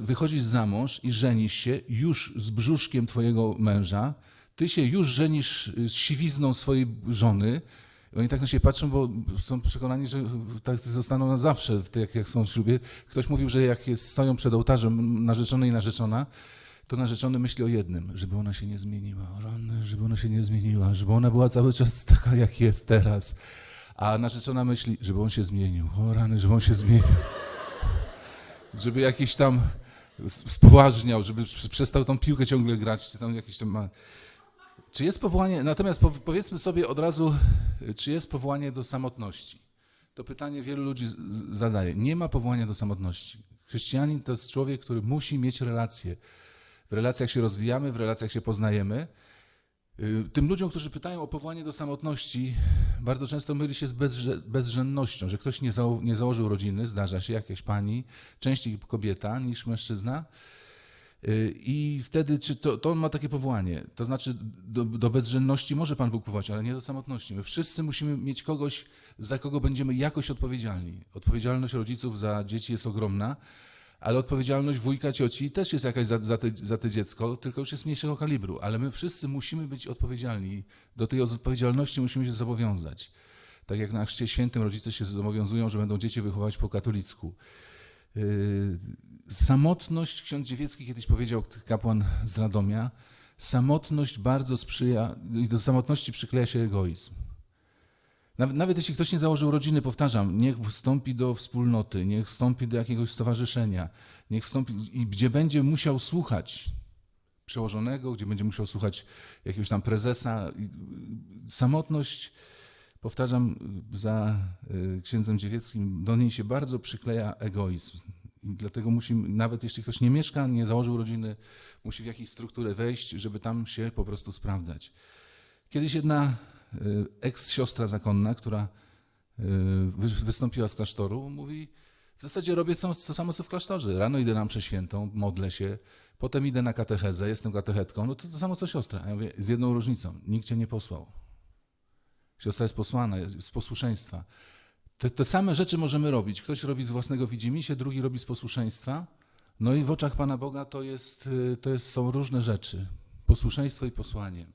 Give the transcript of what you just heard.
wychodzisz za mąż i żenisz się już z brzuszkiem twojego męża, ty się już żenisz y, z siwizną swojej żony. Oni tak na siebie patrzą, bo są przekonani, że tak zostaną na zawsze, jak, jak są w ślubie. Ktoś mówił, że jak stoją przed ołtarzem narzeczony i narzeczona, to narzeczony myśli o jednym, żeby ona się nie zmieniła, żeby ona się nie zmieniła, żeby ona była cały czas taka, jak jest teraz. A narzeczona myśli, żeby on się zmienił, o rany, żeby on się zmienił żeby jakiś tam spoważniał, żeby przestał tą piłkę ciągle grać, czy tam jakiś tam. Czy jest powołanie, natomiast pow- powiedzmy sobie od razu, czy jest powołanie do samotności? To pytanie wielu ludzi zadaje. Nie ma powołania do samotności. Chrześcijanin to jest człowiek, który musi mieć relacje. W relacjach się rozwijamy, w relacjach się poznajemy. Y, Tym ludziom, którzy pytają o powołanie do samotności, bardzo często myli się z bezrzędnością, że ktoś nie, zało- nie założył rodziny, zdarza się, jakaś pani, częściej kobieta niż mężczyzna. Y, I wtedy, czy to, to on ma takie powołanie, to znaczy do, do bezrzędności może Pan Bóg powołać, ale nie do samotności. My wszyscy musimy mieć kogoś, za kogo będziemy jakoś odpowiedzialni. Odpowiedzialność rodziców za dzieci jest ogromna, ale odpowiedzialność wujka, cioci też jest jakaś za, za, te, za te dziecko, tylko już jest mniejszego kalibru. Ale my wszyscy musimy być odpowiedzialni. Do tej odpowiedzialności musimy się zobowiązać. Tak jak na Chrzcie Świętym rodzice się zobowiązują, że będą dzieci wychować po katolicku. Yy, Samotność, ksiądz Dziewiecki kiedyś powiedział, kapłan z Radomia, samotność bardzo sprzyja, do samotności przykleja się egoizm. Nawet, jeśli ktoś nie założył rodziny, powtarzam, niech wstąpi do wspólnoty, niech wstąpi do jakiegoś stowarzyszenia, niech wstąpi, i gdzie będzie musiał słuchać przełożonego, gdzie będzie musiał słuchać jakiegoś tam prezesa. Y, Samotność, powtarzam za y, księdzem Dziewieckim, do niej się bardzo przykleja egoizm. I dlatego musi, nawet jeśli ktoś nie mieszka, nie założył rodziny, musi w jakąś strukturę wejść, żeby tam się po prostu sprawdzać. Kiedyś jedna eks-siostra zakonna, która y, wy- wystąpiła z klasztoru, mówi, w zasadzie robię to, to samo, co w klasztorze. Rano idę na mszę świętą, modlę się, potem idę na katechezę, jestem katechetką, no to to samo, co siostra. A ja mówię, z jedną różnicą, nikt cię nie posłał. Siostra jest posłana, jest z posłuszeństwa. Te, te same rzeczy możemy robić. Ktoś robi z własnego widzimisię, drugi robi z posłuszeństwa. No i w oczach Pana Boga to, jest, y, to jest, są różne rzeczy. Posłuszeństwo i posłanie.